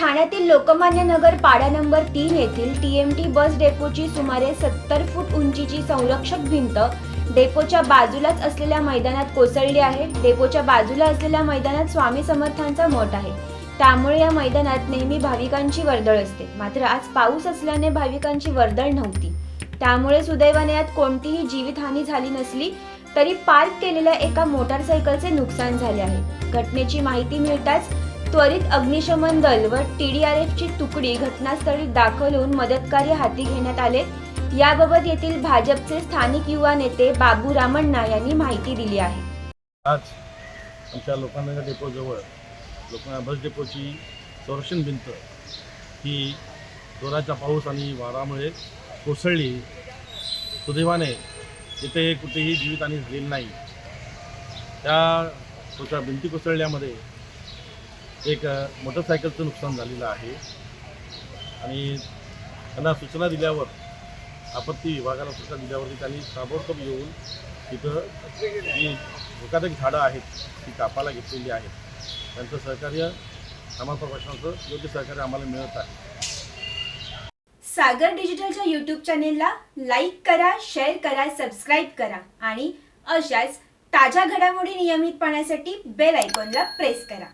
ठाण्यातील लोकमान्य नगर पाडा नंबर तीन येथील टी एम टी बस डेपोची सुमारे सत्तर फूट उंचीची संरक्षक भिंत डेपोच्या बाजूलाच असलेल्या मैदानात कोसळली आहे. डेपोच्या बाजूला असलेल्या मैदानात स्वामी समर्थांचा मठ आहे. त्यामुळे या मैदानात नेहमी भाविकांची वर्दळ असते. मात्र आज पाऊस असल्याने भाविकांची वर्दळ नव्हती. त्यामुळे सुदैवाने यात कोणतीही जीवितहानी झाली नसली तरी पार्क केलेल्या एका मोटारसायकलचे नुकसान झाले आहे. घटनेची माहिती मिळताच त्वरित अग्निशमन दल व टीडीआरएफची तुकडी घटनास्थळी दाखल होऊन मदतकार्य हाती घेण्यात आले. याबाबत येथील भाजपचे स्थानिक युवा नेते बाबू रामण्णा यांनी माहिती दिली आहे. आज आमच्या डेपो डेपोजवळ लोक बस डेपोची संरक्षण भिंत ही जोराचा पाऊस आणि वारामुळे कोसळली. सुदैवाने तिथे कुठेही जीवितहानी झालेली नाही. त्या भिंती कोसळल्यामध्ये एक मोटरसायकलचं नुकसान झालेलं आहे. आणि त्यांना सूचना दिल्यावर आपत्ती विभागाला सूचना दिल्यावरती त्यांनी ताबडतोब येऊन तिथं जी धोकादायक झाडं आहेत ती कापायला घेतलेली आहेत. त्यांचं सहकार्य आम्हाला प्रशासनाचं योग्य सहकार्य आम्हाला मिळत आहे. सागर डिजिटलच्या यूट्यूब चॅनेलला लाईक करा शेअर करा सबस्क्राईब करा आणि अशाच ताज्या घडामोडी नियमित पाहण्यासाठी बेल आयकॉनला प्रेस करा.